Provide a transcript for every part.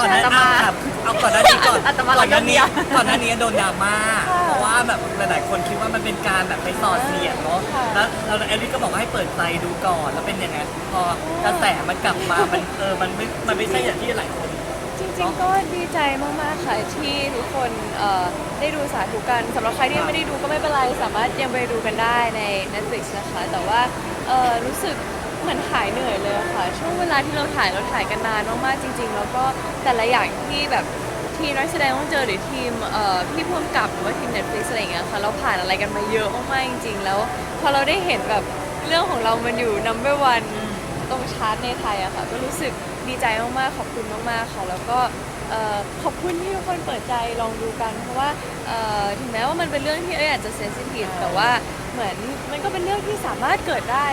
ก่อนหน้าอาตมานี้ครับเอาก่อนหน้านี้ก่อนอาตมาก่อนหน้านี้รักเมียก่อนหน้านี้โดนดราม่าค่ะเพราะว่าแบบหลายๆคนคิดว่ามันเป็นการแบบไปสอดเสียดเนาะค่ะ แล้วแล้วแอลลี่ก็บอกว่าให้เปิดใจดูก่อนแล้วเป็นยังไงพอกระแสมันกลับมามันเออมันไม่มันไม่ใช่อย่างที่หลายคน จริงๆ ก็ดีใจมากๆ ค่ะที่ทุกคนเอ่อได้ดูสาธุกันสำหรับใครที่ยังไม่ได้ดูก็ไม่เป็นไร สามารถยังไปดูกันได้ใน Netflix นะคะ แต่ว่าเอ่อรู้สึก เหมือนหายเหนื่อยเลยค่ะ ช่วงเวลาที่เราถ่ายเราถ่ายกันนานมากๆจริง ๆ แล้วก็แต่ละอย่างที่แบบทีมนักแสดงต้องเจอหรือทีมเอ่อพี่พ่วงกับหรือว่าทีม Netflix อะไรอย่างเงี้ยค่ะเราผ่านอะไรกันมาเยอะมากๆจริง ๆ แล้วพอเราได้เห็นแบบเรื่องของเรามันอยู่ number one ตรงชาร์ตในไทยอะค่ะก็รู้สึกดีใจมากๆขอบคุณมากๆค่ะแล้วก็ขอบคุณที่ทุกคนเปิดใจลองดูกันเพราะว่าถึงแม้ว่ามันเป็นเรื่องที่เอ้ยอาจจะเซนซิทีฟแต่ว่าเหมือนมันก็เป็นเรื่องที่สามารถเกิดได้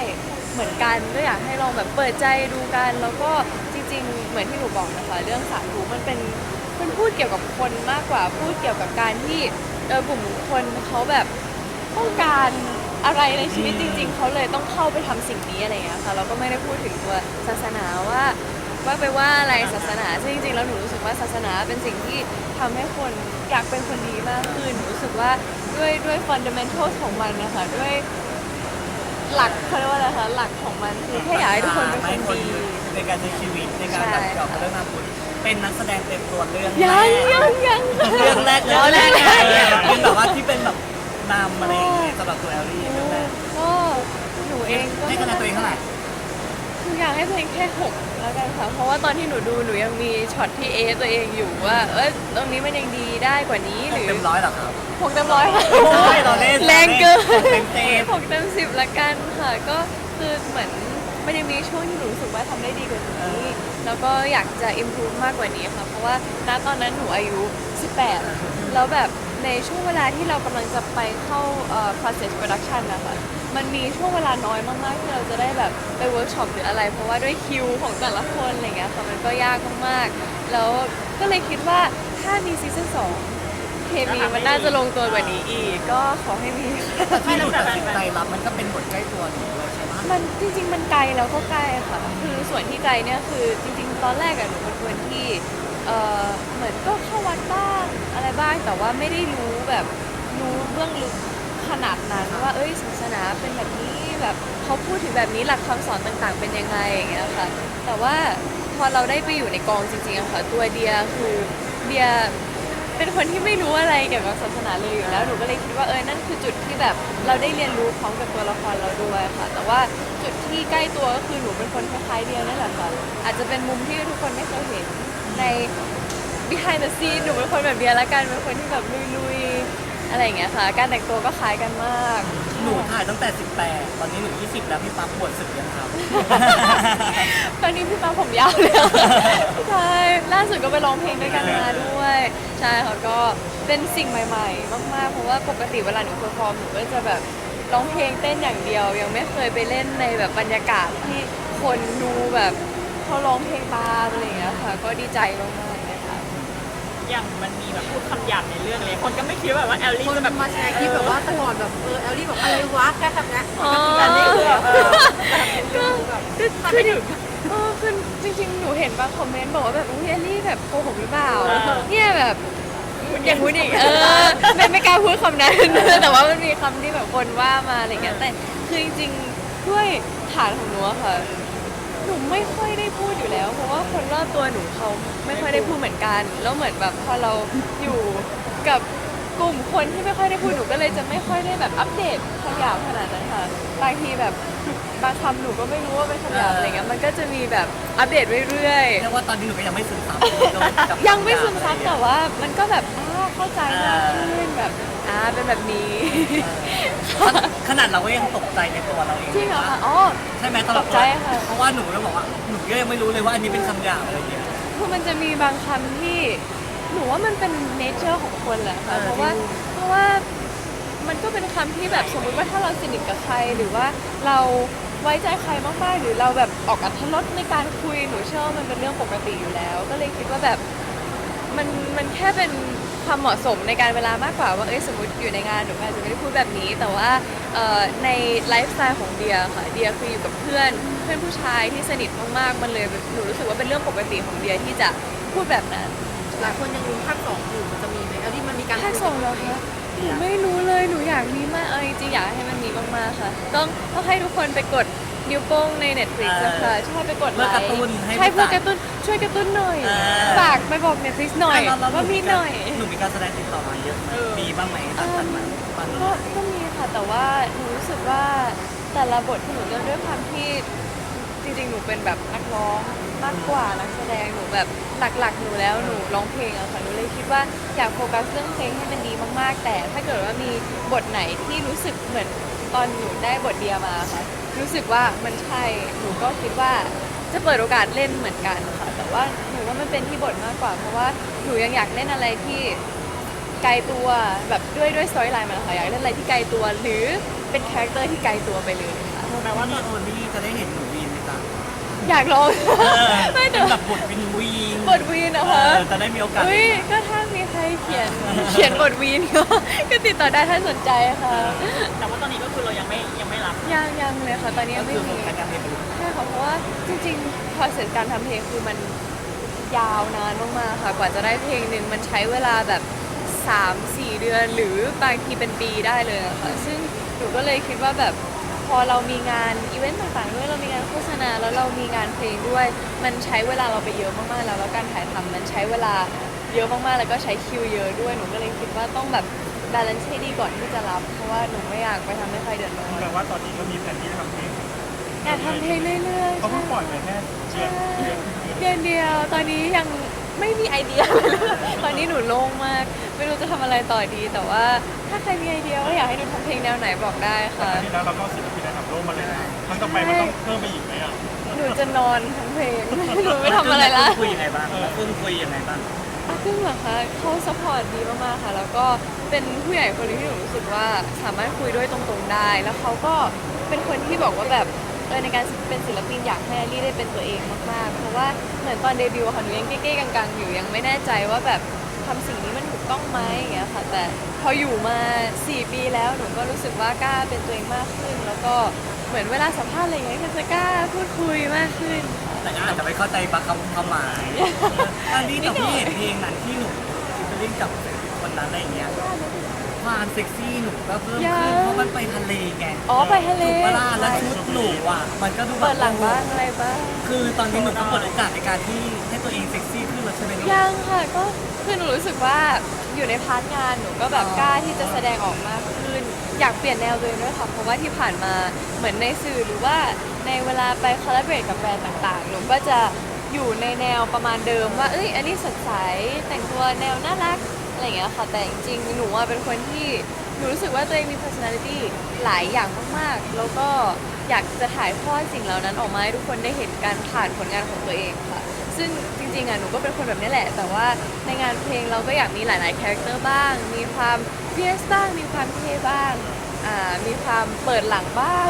เหมือนกันก็อยากให้ลองแบบเปิดใจดูกัน แล้วก็จริง ๆ เหมือนที่หนูบอกนะคะเรื่องสาธุมันเป็นมันพูดเกี่ยวกับคนมากกว่าพูดเกี่ยวกับการที่เออกลุ่มคนเขาแบบต้องการอะไรในชีวิตจริง ๆเขาเลยต้องเข้าไปทำสิ่งนี้อะไรอย่างเงี้ยค่ะเราก็ไม่ได้พูดถึงตัวศาสนาว่าว่าไปว่าอะไรศาสนาซึ่งจริงๆแล้วหนูรู้สึกว่าศาสนาเป็นสิ่งที่ทำให้คนอยากเป็นคนดีมากขึ้นหนูรู้สึกว่าด้วยด้วยฟันเดเมนทัลของมันนะคะด้วย หลักเขาเรียกว่าอะไรคะหลักของมันคือแค่อยากให้ทุกคนเป็นคนดี ในการใช้ชีวิตในการแบบเกี่ยวกับเรื่องทำบุญเป็นนักแสดงเต็มตัวเรื่องแรยังกยังยังเรื่องแรกเลยเรื่องแรกเป็นแบบว่าที่เป็นแบบนำอะไรอย่างเงี้ยสำหรับตัวแอลลี่เรื่องแรกก็หนูเองก็ ให้คะแนนตัวเองเท่าไหร่หนู อยากให้ตัวเองแค่หกแล้วกันค่ะ เพราะว่าตอนที่หนูดูหนูยังมีช็อตที่เอตัวเองอยู่ว่า เอ้ยตรงนี้มันยังดีได้กว่านี้หรือเต็มร้อยเหรอครับ หกเต็มร้อยค่ะใช่เราเล่นแรงเกินหกเต็มเต็มหกเต็มสิบละกันค่ะ ก็คือเหมือนมันยังมีช่วงที่หนูรู้สึกว่าทำได้ดีกว่านี้ แล้วก็อยากจะ improve มากกว่านี้ค่ะ เพราะว่าณตอนนั้นหนูอายุ 18 แล้วแบบ ในช่วงเวลาที่เรากำลังจะไปเข้าเอ่อ process production นะคะมันมีช่วงเวลาน้อยมากๆ ที่เราจะได้แบบไปเวิร์กช็อปหรืออะไร เพราะว่าด้วยคิวของแต่ละคนอะไรเงี้ยค่ะมันก็ยากมากๆ แล้วก็เลยคิดว่าถ้ามีซีซั่นสองเคมีมันน่าจะลงตัวกว่านี้อีก ก็ขอให้มีแต่ที่หนูตัดสินใจรับมันก็เป็นบทใกล้ตัวหนูเลยใช่ไหมมันจริง ๆ มันไกลแล้วก็ใกล้ค่ะ คือส่วนที่ไกลเนี่ยคือจริง ๆ ตอนแรกอะหนูเป็นคนที่ เอ่อเหมือนก็เข้าวัดบ้างอะไรบ้างแต่ว่าไม่ได้รู้แบบรู้เบื้องลึกขนาดนั้นว่าเอ้ยศาสนาเป็นแบบนี้แบบเขาพูดถึงแบบนี้หลักคำสอนต่างๆ เป็นยังไงอย่างเงี้ยค่ะ แต่ว่าพอเราได้ไปอยู่ในกองจริงๆอะค่ะตัวเดียคือเดียเป็นคนที่ไม่รู้อะไรเกี่ยวกับศาสนาเลยอยู่แล้วหนูก็เลยคิดว่าเออนั่นคือจุดที่แบบเราได้เรียนรู้พร้อมกับตัวละครเราด้วยค่ะ แต่ว่าจุดที่ใกล้ตัวก็คือหนูเป็นคนคล้ายๆเดียนั่นแหละค่ะอาจจะเป็นมุมที่ทุกคนไม่เคยเห็น ใน behind the scene หนูเป็นคนแบบเดียละกันเป็นคนที่แบบลุยๆอะไรอย่างเงี้ยค่ะ การแต่งตัวก็คล้ายกันมาก หนูถ่ายตั้งแต่ 18 ตอนนี้หนู 20 แล้วพี่ปั๊บบวชศึกยังครับ ตอนนี้พี่ป้าผมยาวเลยอะใช่ล่าสุดก็ไปร้องเพลงด้วยกันมาด้วย ใช่ค่ะก็เป็นสิ่งใหม่ ๆ มากๆ เพราะว่าปกติเวลาหนูเพอร์ฟอร์มหนูก็จะแบบร้องเพลงเต้นอย่างเดียว ยังไม่เคยไปเล่นในแบบบรรยากาศที่คนดูแบบ เขาร้องเพลงตามอะไรอย่างเงี้ยค่ะ ก็ดีใจมากๆเลยค่ะอย่างมันมีแบบพูดคำหยาบในเรื่องเลยคนก็ไม่คิดว่าแบบว่าแอลลี่คนจะแบบมาแชร์คลิปแบบว่าตลอดแบบเออแอลลี่บอกอะไรวะแค่ทำนะอ๋อแต่นี่คือแบบเออก็คือคือถึงเออคือจริง ๆ หนูเห็นบางคอมเมนต์บอกว่าแบบอุ้ยแอลลี่แบบโกหกหรือเปล่าเนี่ยแบบ อย่างงู้นอีกเออไม่ไม่กล้าพูดคำนั้น แต่ว่ามันมีคำที่แบบคนว่ามาอะไรอย่างเงี้ยแต่คือจริงๆด้วยฐานของหนูอะค่ะ หนูไม่ค่อยได้พูดอยู่แล้ว เพราะว่าคนรอบตัวหนูเขาไม่ค่อยได้พูดเหมือนกัน แล้วเหมือนแบบพอเราอยู่กับกลุ่มคนที่ไม่ค่อยได้พูดหนูก็เลยจะไม่ค่อยได้แบบอัปเดตคำหยาบขนาดนั้นค่ะบางทีแบบบางคำหนูก็ไม่รู้ว่าเป็นคำหยาบอะไรเงี้ยมันก็จะมีแบบอัปเดตเรื่อยๆเรียกว่าตอนนี้หนูก็ยังไม่ซึมซับกับยังไม่ซึมซับแต่ว่ามันก็แบบอ่าเข้าใจมากขึ้นแบบอ่า เป็นแบบนี้ ขนาดเราก็ยังตกใจในตัวเราเองจริงเหรอคะอ๋อ ใช่ไหมตอนเราตกใจค่ะ เพราะว่าหนูก็บอกว่าหนูก็ยังไม่รู้เลยว่าอันนี้เป็นคำหยาบอะไรอย่างเงี้ย คือมันจะมีบางคำที่หนูว่ามันเป็นเนเจอร์ของคนแหละค่ะ เออเพราะว่าเพราะว่ามันก็เป็นคำที่แบบสมมุติว่าถ้าเราสนิทกับใครหรือว่าเราไว้ใจใครมากๆหรือเราแบบออกอัธรสในการคุยหนูเชื่อว่ามันเป็นเรื่องปกติอยู่แล้ว ก็เลยคิดว่าแบบมันมันแค่เป็น ความเหมาะสมในการเวลามากกว่าว่าเอ้ยสมมติอยู่ในงานหนูอาจจะไม่ได้พูดแบบนี้ แต่ว่าเอ่อในไลฟ์สไตล์ของเดียค่ะเดียคืออยู่กับเพื่อนเพื่อนผู้ชายที่สนิทมากๆมันเลยหนูรู้สึกว่าเป็นเรื่องปกติของเดียที่จะพพูดแบบนั้นหลายคนยังลุ้นภาคสองอยู่มันจะมีไหมแอลลี่มันมีการภาคสองแล้วคะหนูไม่รู้เลยหนูอยากมีมากเอาจริงๆอยากให้มันมีมากๆค่ะ ต้องต้องให้ทุกคนไปกด นิ้วโป้งใน Netflix นะคะใช่ไปกดไลเพื่อกระค์ตุ้นให้ใช่เพื่อติดตามกระตุ้นช่วยกระตุ้นหน่อยเออ ฝากไปบอก Netflix หน่อยแล้วแล้วว่ามีหน่อย หนูมีการแสดงติดต่อมาเยอะไหมมีบ้างไหมตั้งแต่มาตอนนี้ก็ก็มีค่ะแต่ว่าหนูรู้สึกว่าแต่ละบทที่หนูเลือกด้วยความที่จริงๆ หนูเป็นแบบนักร้องมากกว่านักแสดงหนูแบบหลักๆหนูแล้วหนูร้องเพลงอะค่ะหนูเลยคิดว่าอยากโฟกัสเรื่องเพลงให้มันดีมากๆ แต่ถ้าเกิดว่ามีบทไหนที่รู้สึกเหมือนตอนหนูได้บทเดียมาค่ะ รู้สึกว่ามันใช่ หนูก็คิดว่าจะเปิดโอกาสเล่นเหมือนกันค่ะ แต่ว่าหนูว่ามันเป็นที่บทมากกว่า เพราะว่าหนูยังอยากเล่นอะไรที่ไกลตัวแบบด้วยด้วยสตอรี่ไลน์มันนะคะอยากเล่นอะไรที่ไกลตัว หรือเป็นคาแรคเตอร์ที่ไกลตัวไปเลยค่ะแปลว่าตอนโอนี่จะได้เห็นหนูวีนไหมจ๊ะอยากลองเออไม่เป็แต่นแบบบทวินวีนบทวีนนะเอคะอจะได้มีโอกาสอุ้ยก็ถ้ามีใคร เขียนเขียนบทวีนก็ก็ติดต่อได้ถ้าสนใจค่ะแต่ว่าตอนนี้ก็คือเรายังไม่ยังไม่รับยังยังเลยค่ะตอนนี้ก็ยังไม่คือโฟมีกัสการเรียนรู้ใช่ค่ะเพราะว่าจริงๆพอเสร็จการทำเพลงคือมันยาวนานมากๆค่ะ กว่าจะได้เพลงหนึ่งมันใช้เวลาแบบ 3-4 เดือน หรือบางทีเป็นปีได้เลยอะค่ะ ซึ่งหนูก็เลยคิดว่าแบบพอเรามีงานอีเวนต์ต่างๆด้วยเรามีงานโฆษณาแล้วเรามีงานเพลงด้วย มันใช้เวลาเราไปเยอะมากๆแล้วแล้วการถ่ายทำมันใช้เวลา เยอะมากๆ แล้วก็ใช้คิวเยอะด้วย หนูก็เลยคิดว่าต้องแบบบาลานซ์ให้ดีก่อนที่จะรับ เพราะว่าหนูไม่อยากไปทำให้ใครเดือดร้อนแปลว่าตอนนี้ก็มีแผนที่จะทำเพลงอยากทำเพลงเรื่อยๆเขาเพิ่งใช่ปล่อยไปแค่เดือนเดือนเดือนเดือนเดียว ตอนนี้ยังไม่มีไอเดียเลยตอนนี้หนูโล่งมาก ไม่รู้จะทำอะไรต่อดี แต่ว่าถ้าใครมีไอเดียว่าอยากให้หนูทำเพลงแนวไหนบอกได้แต่ค่ะครั้งที่แล้วเราก็ศิลปินระดับโลกมาเลยนะครั้งต่อไปมันต้องเพิ่มไปอีกไหมอะ หนูจะนอนทั้งเพลง หนูไม่ทำอะไรละ คุยยังไงบ้างแล้วคุยคุยยังไงบ้างอาครึ่งเหรอคะเขาสปอร์ตดีมากๆค่ะ แล้วก็เป็นผู้ใหญ่คนหนึงที่หนูรู้สึกว่าสามารถคุยด้วยตรงๆได้ แล้วเขาก็เป็นคนที่บอกว่าแบบเออในการเป็นศิลปินอยากให้อลี่ได้เป็นตัวเองมากๆ เพราะว่าเหมือนตอนเดบิวต์อะค่ะหนูยังเก้ๆกังๆ อยู่ยังไม่แน่ใจว่าแบบทำสิ่งนี้มันถูกต้องไหมอย่างเงี้ยค่ะ แต่พออยู่มา 4 ปีแล้วหนูก็รู้สึกว่ากล้าเป็นตัวเองมากขึ้น แล้วก็ เหมือนเวลาสัมภาษณ์อะไรอย่างเงี้ยก็จะกล้าพูดคุยมากขึ้น แต่ก็อาจจะไม่เข้าใจบางคำความหมายอันนี้แต่พี่เห็นเพลงนั้นที่หนูฟิชเชอริ่งกับคนนั้นอะไรอย่างเงี้ยความเซ็กซี่หนูก็เพิ่มยัขึ้นง เพราะมันไปทะเลไงอ๋อไปทะเลถูกปะล่ะแล้วชุดหนูอะมันก็ดูแบบเปิดหลังบ้างอะไรบ้าง คือตอนนี้หนูก็เปิดโอกาสในการที่ให้ตัวเองเซ็กซี่ขึ้นแล้วใช่ไหมลูก ยังค่ะก็คือหนูรู้สึกว่าอยู่ในพาร์ทงานหนูก็แบบอ๋อ กล้าที่จะแสดงออกมากขึ้น อยากเปลี่ยนแนวตัวเองด้วยค่ะเพราะว่าที่ผ่านมาเหมือนในสื่อหรือว่าในเวลาไปคอลลาเบรตกับแบรนด์ต่างๆหนูก็จะอยู่ในแนวประมาณเดิมว่าเอ้ยอันนี้สดใสแต่งตัวแนวน่ารักอะไรอย่างเงี้ยค่ะแต่จริงๆหนูอะเป็นคนที่หนูรู้สึกว่าตัวเองมี personality หลายอย่างมากๆ แล้วก็อยากจะถ่ายทอดสิ่งเหล่านั้นออกมาให้ทุกคนได้เห็นการผ่านผลงานของตัวเองค่ะ ซึ่งจริงๆอะหนูก็เป็นคนแบบนี้แหละ แต่ว่าในงานเพลงเราก็อยากมีหลายๆคาแรคเตอร์บ้าง มีความเฟียสบ้าง มีความเท่บ้างอ่ามีความเปิดหลังบ้าง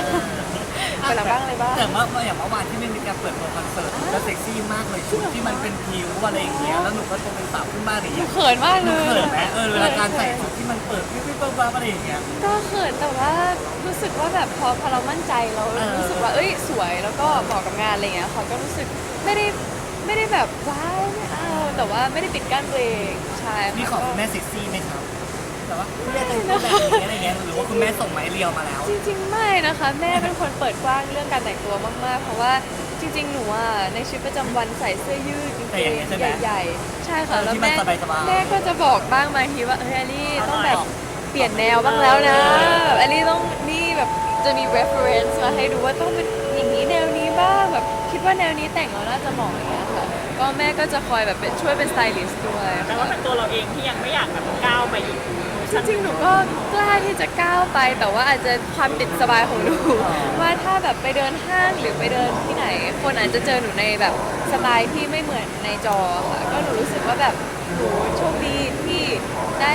เปิดหลังบ้างอะไรบ้าง แต่ว่าอย่างเมื่อวานที่ไม่มีการเปิดตัวคอนเสิร์ตหนูก็เซ็กซี่มากเลยชุดที่มันเป็นผิวอะไรอย่างเงี้ยแล้วหนูก็ตัวเป็นสาวขึ้นมากอย่างหนูเงี้ยเขินมากหเลนูย เขินไหมเออเวลาการใส่ชุดที่มันเปิดปิ๊บปิ๊บปิ๊บปิ๊บอะไรอย่างเงี้ย ก็เขินแต่ว่ารู้สึกว่าแบบพอพอเรามั่นใจเราเออ รู้สึกว่าเอ้ยสวยแล้วก็เหมาะกับงานอะไรเงี้ยค่ะก็รู้สึกไม่ได้ ไม่ได้แบบว้าวไม่เอาแต่ว่าไม่ได้ปิดกั้นตัวเองใช่ค่ะมีของก็คุณแม่เซ็กซี่ไหมครับแต่ว่าคุณแม่แต่งตัวแบบนี้อะไรเงี้ยหรือว่าคุณแม่ส่งไมาให้เรียวมาแล้ว จริงๆไม่นะคะ แม่เป็นคนเปิดกว้างเรื่องการแต่งตัวมากๆ เพราะว่าจริง ๆ หนูอะในชีวิตประจำวันใส่เสื้อยืดกางแต่เกอย่างงนี้ใช่ไหมใหญ่ๆใช่ค่ะเออแล้วที่มันแม่สบายๆ แม่ก็จะบอกบ้างบางทีว่าเฮ้ยอลี่ต้องแบบเอาหน่อยเปลี่ยนแนวบ้างแล้วนะแบบอลี่ต้องนี่แบบจะมี reference มาให้ดูว่าต้องเป็น บ้างแบบคิดว่าแนวนี้แต่งแล้วน่าจะเหมาะอย่างเงี้ยค่ะก็แม่ก็จะคอยแบบเป็นช่วยเป็นสไตลิสต์ด้วยแต่ว่าเป็นตัวเราเองที่ยังไม่อยากแบบก้าวไปอีกจริงๆหนูก็กล้าที่จะก้าวไป แต่ว่าอาจจะความติดสบายของหนูว่าถ้าแบบไปเดินห้างหรือไปเดินที่ไหน คนอาจจะเจอหนูในแบบสไตล์ที่ไม่เหมือนในจอค่ะก็หนูรู้สึกว่าแบบหนูโชคดีที่ได้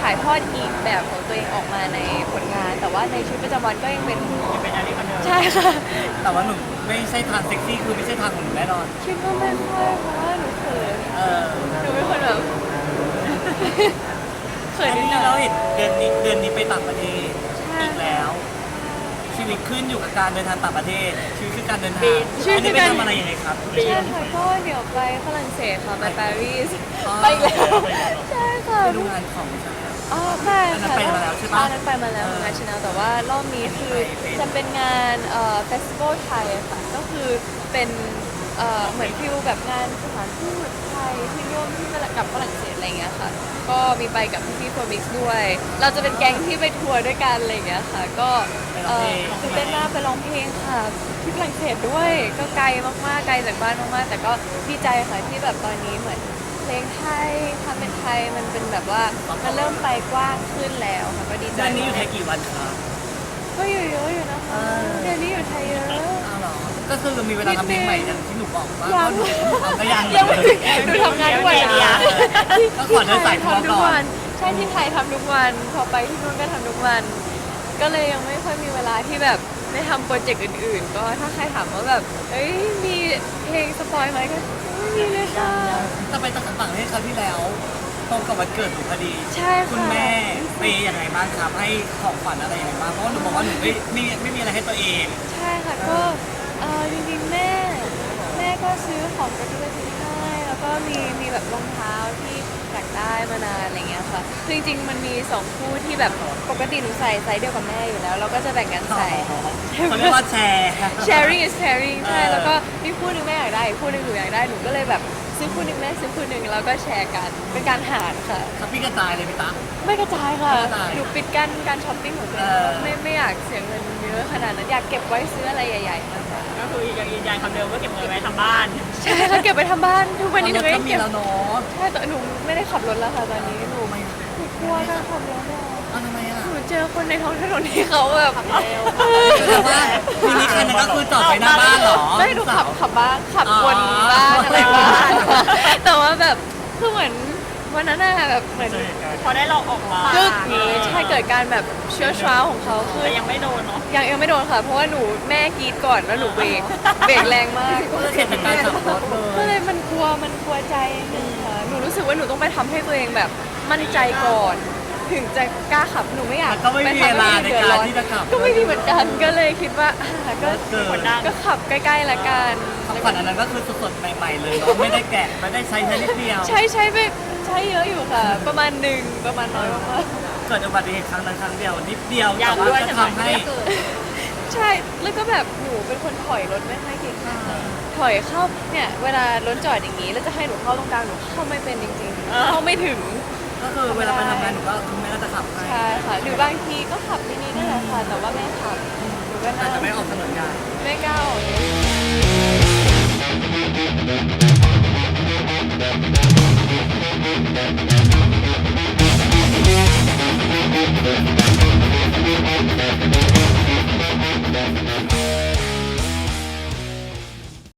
ถ่ายทอดอีกแบบของตัวเองออกมาในผลงาน แต่ว่าในชีวิตประจำวันก็ยังเป็นยังเป็นอะไรคนเดิมใช่ค่ะแต่ว่าหนูไม่ใช่ทางเซ็กซี่คือไม่ใช่ทางของหนูแน่นอน คิดว่าไม่ค่อยเพราะว่าหนูเขินเออหนูเป็นคนแบบเขินอันนิดนี้หน่เราอย เห็นเดือนนี้เดือนนี้ไปต่างประเทศใช่อีกแล้วคิดวิตขึ้นอยู่กับการเดินทางต่างประเทศชีวิตคือการเดินทางบินชีวิตอันคืนี้อไปการ ทำอะไรยังไงครับใช่ค่ะก็เดี๋ยวไปฝรั่งเศสค่ะไปปารีสอ๋อไปอีกแล้วใช่ค่ะ ไปดูงานของใช่ไหม อ๋อใช่อันนั้นค่ะไปมาแล้วใช่ปะ อันนั้นไปมาแล้วงานชาแนลแต่ว่ารอบนี้คือจะเป็นงานเอ่อเฟสติวัลไทยอะค่ะก็คือเป็นเอ่อเหมือนฟิลแบบงานสถานทูตไทยที่ร่วมที่กับฝรั่งเศสอะไรอย่างเงี้ยค่ะ ก็มีไปกับพี่ๆโฟมิกซ์ด้วย เราจะเป็นแก๊งที่ไปทัวร์ด้วยกันอะไรอย่างเงี้ยค่ะ ก็เอ่อตื่นเต้นมากไปร้องเพลงค่ะที่ฝรั่งเศสด้วยก็ไกลมากๆไกลจากบ้านมากๆ แต่ก็ดีใจค่ะที่แบบตอนนี้เหมือน เพลงไทยทำเป็นไทยมันเป็นแบบว่ามันเริ่มไปกว้างขึ้นแล้วค่ะก็ดีใจเดือนนี้อยู่ไทมายกกี่วันครับก็อยู่เยอะอยู่นะคะเออเดือนนี้อยู่ไทยเยอะ อ้าวเหรอ ก็คือมีเวลาทำเพลงใหม่อย่างที่หนูบอกว่ายังก็ก็ยังยังไม่หนูทำงานทุกวันนะก็ขอเดินสายทัวร์ทำทุก่กอวันนใช่ที่ไทยทำทุกวัน พอไปที่นู่นก็ทำทุกวัน ก็เลยยังไม่ค่อยมีเวลาที่แบบ ได้ทำโปรเจกต์อื่นๆ ก็ถ้าใครถามว่าแบบ เอ้ย มีเพลงสปอยไหมก็ไม่มีเลยค่ะจะไปต่างประเทศคราวที่แล้วตรงกับวันเกิดหนูพอดีใช่ค่ะ คุณแม่เปย์ยังไงบ้างครับให้ของขวัญอะไรยังไงบ้างเพราะว่าหนูบอกว่าหนูไม่ไม่ไม่มีอะไรให้ตัวเองใช่ค่ะก็เอ่อจริงๆแม่ แม่ก็ซื้อของกระจุกกระจิกให้แล้วก็มีมีแบบรองเท้าที่ อยากได้มานานอะไรเงี้ยค่ะคือจริงๆมันมีสองคู่ที่แบบปกติหนูใส่ไซส์เดียวกับแม่อยู่แล้ว เราก็จะแบ่งกันใส่ เขาเรียกว่าแชร์ sharing is caring ใช่ เออ แล้วก็มีคู่หนึงแม่อยากได้อีกคู่หนึงหนูอยากได้ หนูก็เลยแบบซื้อคู่หนึงแม่ซื้อคู่หนึงแล้วก็แชร์กัน เป็นการหารค่ะครับพี่กระจายเลยพี่ตาไม่กระจายค่ะ ไม่กระจายหนูปิดกั้นการช้อปปิ้งของตัวเองเออไม่ไม่อยากเสียเงินเยอะขนาดนั้น อยากเก็บไว้ซื้ออะไรใหญ่ๆมากกว่า ก็คือยังยืนยันคำเดิมว่าเก็บเงินไว้ทำบ้าน ใช่ค่ะเก็บไปทำบ้านทุกวันนี้หนูรถก็ก็ยังมีเก็บแล้วเนาะใช่แต่หนูไม่ได้ขับรถแล้วค่ะตอนนี้หนูหนูกลัวการขับรถอะอ้าวทำไมอะหนูเจอคนในท้องถนนที่เขาแบบแต่ว่ามินิคันนั้นก็คือจอดไว้หน้าบ้านเหรอไม่หนูขับขับบ้านขับอ๋อวนบ้านอะไรบ้านแต่ว่าแบบคือเหมือน วันนั้นน่ะแบบเหมือนเจอเหตุการณ์พอได้ลองออกมากึกอย่างงี้ใช่เกิดการแบบเชื้อชราของเขาคือแต่ยังไม่โดนเนาะยังยังไม่โดนค่ะ เพราะว่าหนูแม่กรีดก่อนแล้วหนูเบรกเบรกแรงมากก็เกิดจากการขับรถก็เลเลยยมันกลัวมันกลัวใจนิดนึงค่ะหนูรู้สึกว่าหนูต้องไปทำให้ตัวเองแบบมั่นใจก่อน ถึงจะกล้าขับหนูไม่อยากมันก็ไม่มีเวลาในการที่จะขับ ก็ไม่มีเหมือนกันก็เลยคิดว่าอะก็เกิด ก็ขับใกล้ๆละกันของขวัญอันนั้นก็คือสดๆใหม่ๆเลยเนาะไม่ได้แกะไม่ได้ใช้แค่นิดเดียวใช้ใช้ไปใช้เยอะอยู่ค่ะ ประมาณหนึ่งประมาณน้อยมากเกิดอุบัติเหตุครั้งนั้นครั้งเดียวนิดเดียวอยาแต่กว่าด้วยจะใช่ไหมทำให้ๆใช่ แล้วก็แบบหนูเป็นคนถอยรถไม่ค่อยเก่งค่ะถอยเข้าเนี่ย เวลารถจอดอย่างนี้ แล้วจะให้หนูเข้าตรงกลางหนูเข้าไม่เป็นจริงๆ เข้าไม่ถึงก็ คือเวลาไปทำงานหนูก็คุณแม่ก็จะขับให้ใช่ค่ะหรือบางทีก็ขับมินินี่แหละค่ะ แต่ว่าแม่ขับหนูก็แต่นั่งจะไม่ออกถนนงานไม่กล้าออกเลยเ